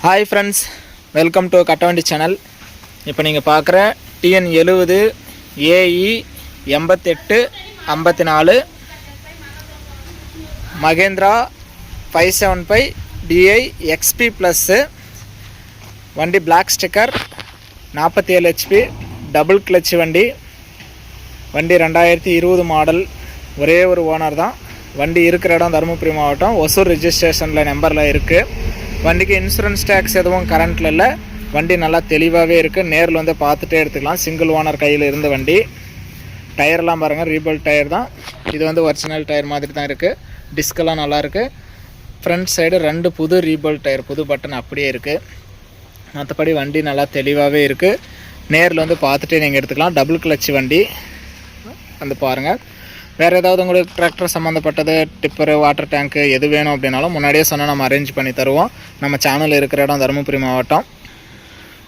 Hi friends welcome to Kattavandi channel இப்போ நீங்கள் பார்க்குற டிஎன் எழுபது ஏஇ எண்பத்தெட்டு ஐம்பத்தி நாலு Mahindra five seven five DI XP plus வண்டி பிளாக் ஸ்டிக்கர் நாற்பத்தி ஏழு ஹெச்பி டபுள் கிளச் வண்டி. வண்டி ரெண்டாயிரத்தி இருபது மாடல் ஒரே ஒரு ஓனர் தான். வண்டி இருக்கிற இடம் தருமபுரி மாவட்டம் ஒசூர் ரிஜிஸ்ட்ரேஷனில் நம்பரில் இருக்குது வண்டிக்கு இன்சூரன்ஸ் டேக்ஸ் எதுவும் கரண்ட்டில் இல்லை. வண்டி நல்லா தெளிவாகவே இருக்குது நேரில் வந்து பார்த்துட்டே எடுத்துக்கலாம். சிங்கிள் ஓனர் கையில் இருந்த வண்டி. டயர்லாம் பாருங்கள் ரீபல் டயர் தான். இது வந்து ஒரிஜினல் டயர் மாதிரி தான் இருக்குது டிஸ்கெல்லாம் நல்லாயிருக்கு ஃப்ரண்ட் சைடு ரெண்டு புது ரீபல் டயர் புது பட்டன் அப்படியே இருக்குது மற்றபடி வண்டி நல்லா தெளிவாகவே இருக்குது நேரில் வந்து பார்த்துட்டே நீங்கள் எடுத்துக்கலாம். டபுள் கிளச் வண்டி. வந்து பாருங்கள் வேறு ஏதாவது உங்களுக்கு டிராக்டர் சம்மந்தப்பட்டது டிப்பரு வாட்டர் டேங்க்கு எது வேணும் அப்படின்னாலும் முன்னாடியே சொன்னால் நம்ம அரேஞ்ச் பண்ணி தருவோம். நம்ம சேனல் இருக்கிற இடம் தருமபுரி மாவட்டம்.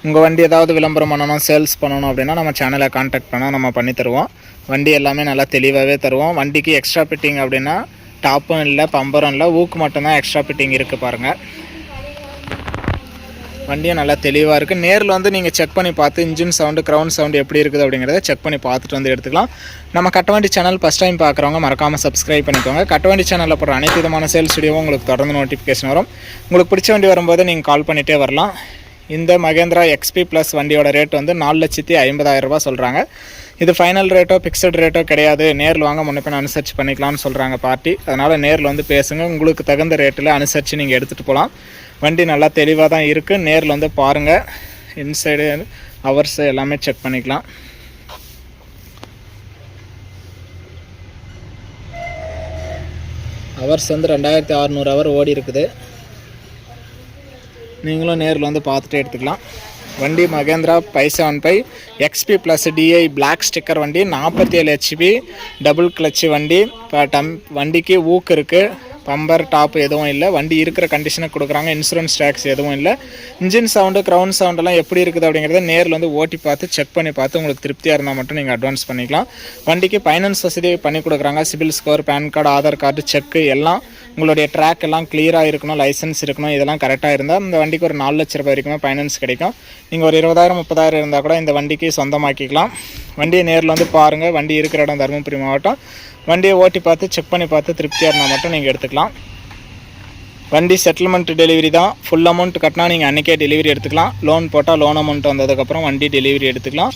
உங்கள் வண்டி ஏதாவது விளம்பரம் பண்ணணும் சேல்ஸ் பண்ணணும் அப்படின்னா நம்ம சேனலை காண்டாக்ட் பண்ணால் நம்ம பண்ணி தருவோம். வண்டி எல்லாமே நல்லா தெளிவாகவே தருவோம். வண்டிக்கு எக்ஸ்ட்ரா ஃபிட்டிங் அப்படின்னா டாப்பும் இல்லை பம்பரும் இல்லை ஊக்கு மட்டும்தான் எக்ஸ்ட்ரா ஃபிட்டிங் இருக்குது பாருங்கள் வண்டியும் நல்லா தெளிவாக இருக்குது நேரில் வந்து நீங்கள் செக் பண்ணி பார்த்து இன்ஜின் சவுண்டு க்ரௌண்ட் சவுண்டு எப்படி இருக்குது அப்படிங்கிறத செக் பண்ணி பார்த்துட்டு வந்து எடுத்துக்கலாம். நம்ம கட்டவண்டி சேனல் ஃபஸ்ட் டைம் பார்க்குறவங்க மறக்காமல் சப்ஸ்கிரைப் பண்ணிக்கோங்க. கட்டவண்டி சேனலில் போகிற அனைத்து விதமான சேல்ஸ் வீடியோவும் உங்களுக்கு தொடர்ந்து நோட்டிஃபிகேஷன் வரும். உங்களுக்கு பிடிச்ச வண்டி வரும்போது நீங்கள் கால் பண்ணிகிட்டே வரலாம். இந்த மகேந்திரா எக்ஸ்பி ப்ளஸ் வண்டியோட ரேட் வந்து நாலு லட்சத்தி ஐம்பதாயிரம் சொல்கிறாங்க இது ஃபைனல் ரேட்டோ ஃபிக்ஸட் ரேட்டோ கிடையாது. நேரில் வாங்க முன்னப்பின் அனுசரித்து பண்ணிக்கலாம்னு சொல்கிறாங்க பார்ட்டி அதனால் நேரில் வந்து பேசுங்க. உங்களுக்கு தகுந்த ரேட்டில் அனுசரித்து நீங்கள் எடுத்துகிட்டு போகலாம் வண்டி நல்லா தெளிவாக தான் இருக்குது நேரில் வந்து பாருங்கள் இன்சைடு ஹவர்ஸ் எல்லாமே செக் பண்ணிக்கலாம். ஹவர்ஸ் வந்து ரெண்டாயிரத்தி அறநூறு ஹவர் ஓடி இருக்குது. நீங்களும் நேரில் வந்து பார்த்துட்டு எடுத்துக்கலாம். வண்டி Mahindra five seven five XP plus DI black sticker வண்டி நாற்பத்தி ஏழு ஹெச்பி டபுள் கிளச்சு வண்டி இப்போ டம் வண்டிக்கு ஊக்கு இருக்குது பம்பர் டாப் எதுவும் இல்லை. வண்டி இருக்கிற கண்டிஷனுக்கு கொடுக்குறாங்க. இன்சூரன்ஸ் டேக்ஸ் எதுவும் இல்லை. இன்ஜின் சவுண்டு க்ரௌண்ட் சவுண்டெல்லாம் எப்படி இருக்குது அப்படிங்கிறத நேரில் வந்து ஓட்டி பார்த்து செக் பண்ணி பார்த்து உங்களுக்கு திருப்தியாக இருந்தால் மட்டும் நீங்கள் அட்வான்ஸ் பண்ணிக்கலாம். வண்டிக்கு ஃபைனான்ஸ் வசதி பண்ணி கொடுக்குறாங்க. CIBIL score PAN card Aadhaar card check எல்லாம் உங்களுடைய ட்ராக் எல்லாம் கிளியராக இருக்கணும் லைசன்ஸ் இருக்கணும் இதெல்லாம் கரெக்டாக இருந்தால் இந்த வண்டிக்கு ஒரு நாலு லட்ச ரூபாய் வரைக்கும் ஃபைனான்ஸ் கிடைக்கும். நீங்கள் ஒரு இருபதாயிரம் முப்பதாயிரம் இருந்தால் கூட இந்த வண்டிக்கு சொந்தமாக்கிக்கலாம். வண்டியை நேரில் வந்து பாருங்கள் வண்டி இருக்கிற இடம் தருமபுரி மாவட்டம். வண்டியை ஓட்டி பார்த்து செக் பண்ணி பார்த்து திருப்தியாக இருந்தால் மட்டும் நீங்கள் எடுத்துக்கலாம். வண்டி செட்டில்மெண்ட் டெலிவரி தான். ஃபுல் அமௌண்ட் கட்டினா நீங்கள் அன்றைக்கே டெலிவரி எடுத்துக்கலாம். லோன் போட்டால் லோன் அமௌண்ட் வந்ததுக்கப்புறம் வண்டி டெலிவரி எடுத்துக்கலாம்.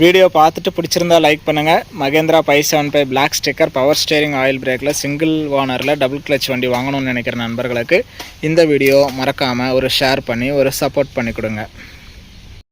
வீடியோ பார்த்துட்டு பிடிச்சிருந்தா லைக் பண்ணுங்கள் Mahindra five seven five black sticker power steering oil பிரேக்கில் சிங்கிள் ஓனரில் டபுள் கிளச் வண்டி வாங்கணும்னு நினைக்கிற நண்பர்களுக்கு இந்த வீடியோ மறக்காமல் ஒரு ஷேர் பண்ணி ஒரு சப்போர்ட் பண்ணி கொடுங்க.